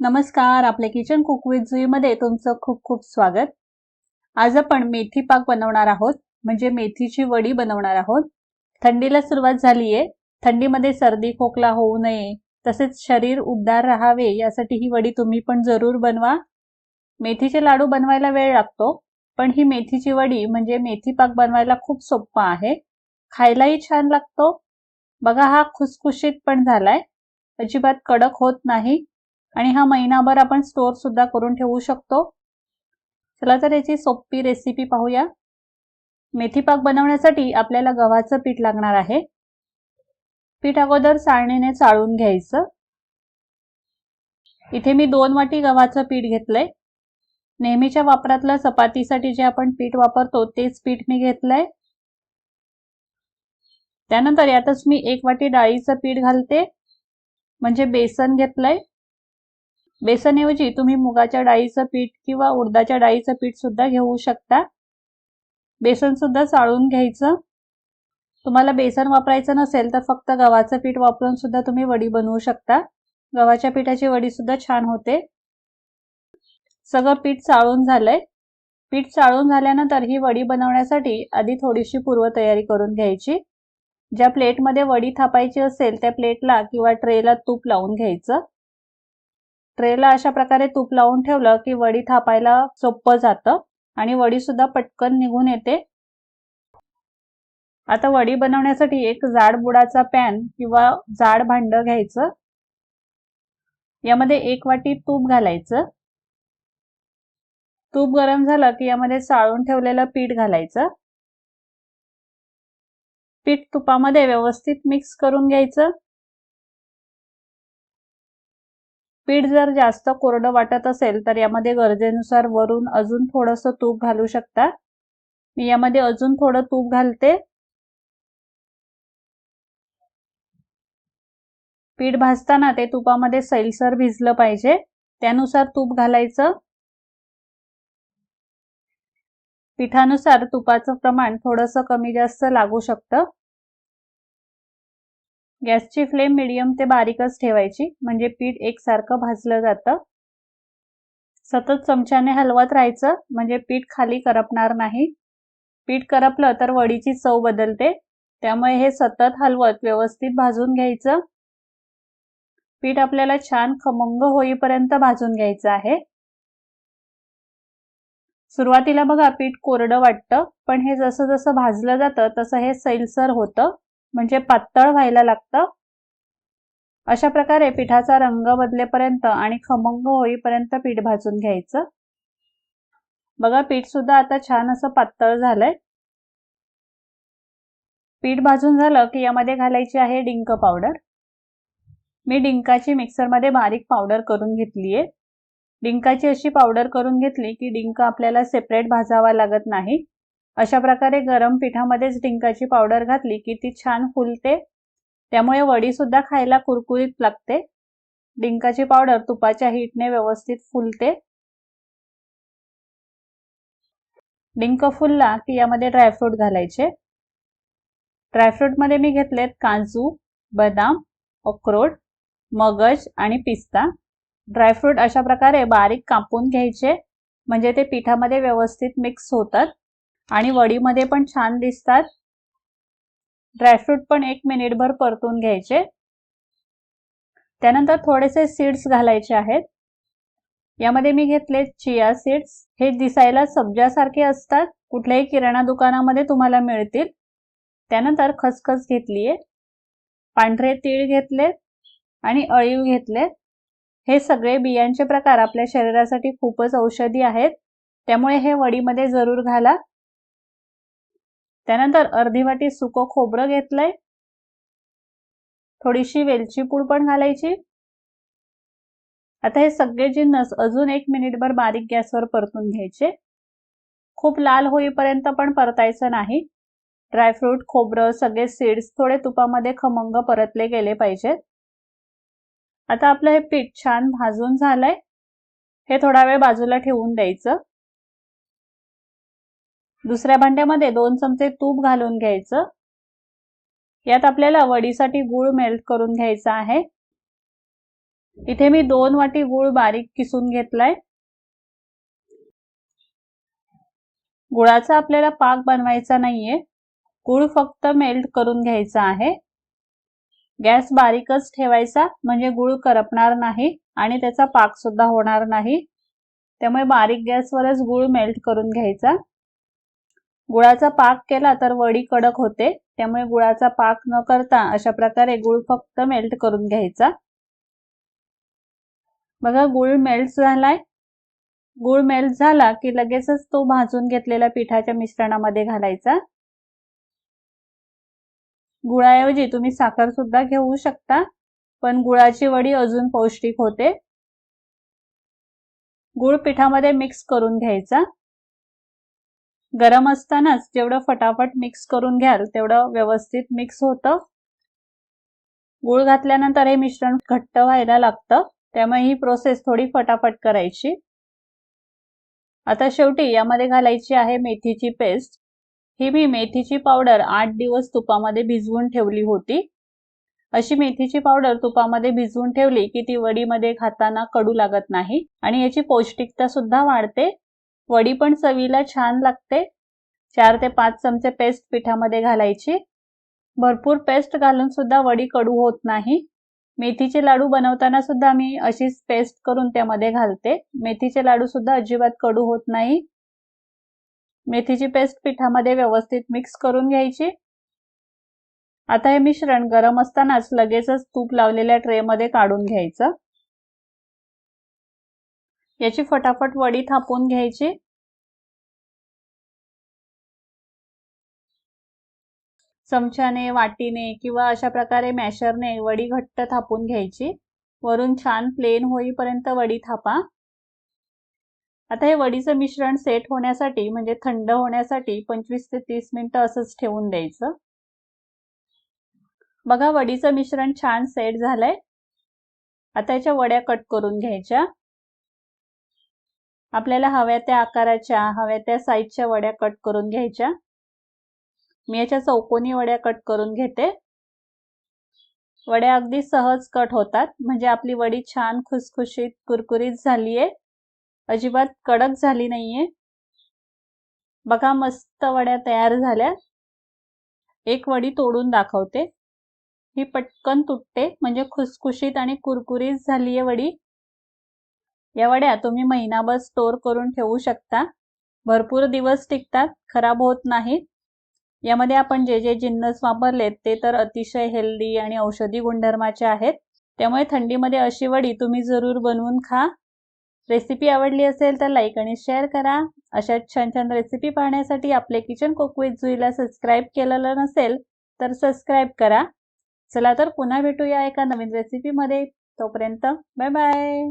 नमस्कार आपल्या kitchen cook विथमध्ये तुमचं खूप खूप स्वागत. आज आपण मेथी पाक बनवणार आहोत म्हणजे मेथीची वडी बनवणार आहोत. थंडीला सुरुवात झालीये. थंडीमध्ये सर्दी खोकला होऊ नये तसेच शरीर उबदार राहावे यासाठी ही वडी तुम्ही पण जरूर बनवा. मेथीचे लाडू बनवायला वेळ लागतो पण ही मेथीची वडी म्हणजे मेथी पाक बनवायला खूप सोपा आहे. खायलाही छान लागतो. बघा हा खुसखुशीत पण झालाय. अजिबात कडक होत नाही. आणि हा महिनाभर आपण स्टोअर सुद्धा करून ठेवू शकतो. चला तर याची सोपी रेसिपी पाहूया. मेथी पाक बनवण्यासाठी आपल्याला गव्हाचं पीठ लागणार आहे. पीठ अगोदर चाळणीने चाळून घ्यायचं. इथे मी दोन वाटी गव्हाचं पीठ घेतलंय. नेहमीच्या वापरातलं चपातीसाठी जे आपण पीठ वापरतो तेच पीठ मी घेतलंय. त्यानंतर यातच मी एक वाटी डाळीचं पीठ घालते. म्हणजे बेसन घेतलंय. बेसनऐवजी तुम्ही मुगाच्या डाळीचं पीठ किंवा उडदाच्या डाळीचं पीठ सुद्धा घेऊ शकता. बेसन सुद्धा चाळून घ्यायचं. तुम्हाला बेसन वापरायचं नसेल तर फक्त गव्हाचं पीठ वापरून सुद्धा तुम्ही वडी बनवू शकता. गव्हाच्या पिठाची वडी सुद्धा छान होते. सगळं पीठ चाळून झालंय. पीठ चाळून झाल्यानंतर ही वडी बनवण्यासाठी आधी थोडीशी पूर्वतयारी करून घ्यायची. ज्या प्लेटमध्ये वडी थापायची असेल त्या प्लेटला किंवा ट्रेला तूप लावून घ्यायचं. ट्रेला अशा प्रकारे तूप लावून ठेवलं की वडी थापायला सोपं जातं आणि वडी सुद्धा पटकन निघून येते. आता वडी बनवण्यासाठी एक जाड बुडाचा पॅन किंवा जाड भांड घ्यायचं. यामध्ये एक वाटी तूप घालायचं. तूप गरम झालं की यामध्ये चाळून ठेवलेलं पीठ घालायचं. पीठ तुपामध्ये व्यवस्थित मिक्स करून घ्यायचं. पीठ जर जास्त कोरडं वाटत असेल तर यामध्ये गरजेनुसार वरून अजून थोडंसं तूप घालू शकता. मी यामध्ये अजून थोडं तूप घालते. पीठ भाजताना ते तुपामध्ये सैलसर भिजलं पाहिजे. त्यानुसार तूप घालायचं. पिठानुसार तुपाचं प्रमाण थोडंसं कमी जास्त लागू शकतं. गॅसची फ्लेम मिडियम ते बारीकच ठेवायची म्हणजे पीठ एकसारखं भाजलं जातं. सतत चमच्याने हलवत राहायचं म्हणजे पीठ खाली करपणार नाही. पीठ करपलं तर वडीची चव बदलते त्यामुळे हे सतत हलवत व्यवस्थित भाजून घ्यायचं. पीठ आपल्याला छान खमंग होईपर्यंत भाजून घ्यायचं आहे. सुरुवातीला बघा पीठ कोरडं वाटतं पण हे जसं जसं भाजलं जातं तसं हे सैलसर होतं. म्हणजे पातळ व्हायला लागतं. अशा प्रकारे पिठाचा रंग बदलेपर्यंत आणि खमंग होईपर्यंत पीठ भाजून घ्यायचं. बघा पीठ सुद्धा आता छान असं पातळ झालंय. पीठ भाजून झालं की यामध्ये घालायची आहे डिंक पावडर. मी डिंकाची मिक्सरमध्ये बारीक पावडर करून घेतलीये. डिंकाची अशी पावडर करून घेतली की डिंक आपल्याला सेपरेट भाजावा लागत नाही. अशा प्रकारे गरम पिठामध्येच डिंकाची पावडर घातली की ती छान फुलते. त्यामुळे वडी सुद्धा खायला कुरकुरीत लागते. डिंकाची पावडर तुपाच्या हीटने व्यवस्थित फुलते. डिंक फुलला की यामध्ये ड्रायफ्रूट घालायचे. ड्रायफ्रूटमध्ये मी घेतलेत काजू बदाम अक्रोड मगज आणि पिस्ता. ड्रायफ्रूट अशा प्रकारे बारीक कापून घ्यायचे. म्हणजे ते पिठामध्ये व्यवस्थित मिक्स होतात. आणि वडीमध्ये पण छान दिसतात. ड्रायफ्रूट पण एक मिनिटभर परतून घ्यायचे. त्यानंतर थोडेसे सीड्स घालायचे आहेत. यामध्ये मी घेतले चिया सीड्स हे दिसायला सब्जासारखे असतात. कुठल्याही किराणा दुकानामध्ये तुम्हाला मिळतील. त्यानंतर खसखस घेतलीये. पांढरे तीळ घेतले आणि अळीव घेतले. हे सगळे बियांचे प्रकार आपल्या शरीरासाठी खूपच औषधी आहेत. त्यामुळे हे वडीमध्ये जरूर घाला. त्यानंतर अर्धी वाटी सुकं खोबरं घेतलंय. थोडीशी वेलची पूड पण घालायची. आता हे सगळे जिन्नस अजून एक मिनिटभर बारीक गॅसवर परतून घ्यायचे. खूप लाल होईपर्यंत पण परतायचं नाही. ड्रायफ्रूट खोबरं सगळे सीड्स थोडे तुपामध्ये खमंग परतले गेले पाहिजेत. आता आपलं हे पीठ छान भाजून झालंय. हे थोडा वेळ बाजूला ठेवून द्यायचं. दुसऱ्या भांड्यामध्ये दोन चमचे तूप घालून घ्यायचं. यात आपल्याला वडीसाठी गूळ मेल्ट करून घ्यायचा आहे. इथे मी दोन वाटी गुळ बारीक किसून घेतलाय. गुळाचा आपल्याला पाक बनवायचा नाहीये. गुळ फक्त मेल्ट करून घ्यायचा आहे. गॅस बारीकच ठेवायचा म्हणजे गुळ करपणार नाही आणि त्याचा पाक सुद्धा होणार नाही. त्यामुळे बारीक गॅसवरच गुळ मेल्ट करून घ्यायचा. गुळाचा पाक केला तर वडी कडक होते. त्यामुळे गुळाचा पाक न करता अशा प्रकारे गुळ फक्त मेल्ट करून घ्यायचा. बघा गुळ मेल्ट झालाय. गुळ मेल्ट झाला की लगेचच तो भाजून घेतलेल्या पिठाच्या मिश्रणामध्ये घालायचा. गुळाऐवजी तुम्ही साखर सुद्धा घेऊ शकता पण गुळाची वडी अजून पौष्टिक होते. गुळ पिठामध्ये मिक्स करून घ्यायचा. गरम असतानाच जेवढं फटाफट मिक्स करून घ्याल तेवढं व्यवस्थित मिक्स होतं. गुळ घातल्यानंतर हे मिश्रण घट्ट व्हायला लागतं. त्यामुळे ही प्रोसेस थोडी फटाफट करायची. आता शेवटी यामध्ये घालायची आहे मेथीची पेस्ट ही मी मेथीची पावडर आठ दिवस तुपामध्ये भिजवून ठेवली होती. अशी मेथीची पावडर तुपामध्ये भिजवून ठेवली की ती वडीमध्ये खाताना कडू लागत नाही आणि याची पौष्टिकता सुद्धा वाढते. वडी पण चवीला छान लागते. चार ते पाच चमचे पेस्ट पिठामध्ये घालायची. भरपूर पेस्ट घालून सुद्धा वडी कडू होत नाही. मेथीचे लाडू बनवताना सुद्धा मी अशीच पेस्ट करून त्यामध्ये घालते. मेथीचे लाडू सुद्धा अजिबात कडू होत नाही. मेथीची पेस्ट पिठामध्ये व्यवस्थित मिक्स करून घ्यायची. आता हे मिश्रण गरम असतानाच लगेचच तूप लावलेल्या ट्रेमध्ये काढून घ्यायचं. याची फटाफट वडी थापून घ्यायची. चमच्याने वाटीने किंवा अशा प्रकारे मॅशरने वडी घट्ट थापून घ्यायची. वरून छान प्लेन होईपर्यंत वडी थापा. आता हे वडीचं मिश्रण सेट होण्यासाठी म्हणजे थंड होण्यासाठी पंचवीस ते तीस मिनिटं असंच ठेवून द्यायचं. बघा वडीचं मिश्रण छान सेट झालंय. आता याच्या वड्या कट करून घ्यायच्या. आपल्याला हव्या त्या आकाराच्या हव्या त्या साईजच्या वड्या कट करून घ्यायच्या. मी याच्या चौकोनी वड्या कट करून घेते. वड्या अगदी सहज कट होतात. म्हणजे आपली वडी छान खुसखुशीत कुरकुरीत झालीये. अजिबात कडक झाली नाहीये. बघा मस्त वड्या तयार झाल्या. एक वडी तोडून दाखवते. ही पटकन तुटते. म्हणजे खुसखुशीत आणि कुरकुरीत झालीये वडी. या वड्या तुम्ही महिनाभर स्टोर करून ठेवू शकता. भरपूर दिवस टिकतात खराब होत नाहीत. यामध्ये आपण जे जे जिन्नस वापरलेत ते तर अतिशय हेल्दी आणि औषधी गुणधर्माचे आहेत. त्यामुळे थंडीमध्ये अशी वडी तुम्ही जरूर बनवून खा. रेसिपी आवडली असेल तर लाईक आणि शेअर करा. अशा छान छान रेसिपी पाहण्यासाठी आपले किचन कोकविज जुईला सबस्क्राईब केलेलं नसेल तर सबस्क्राईब करा. चला तर पुन्हा भेटूया एका नवीन रेसिपीमध्ये तोपर्यंत बाय बाय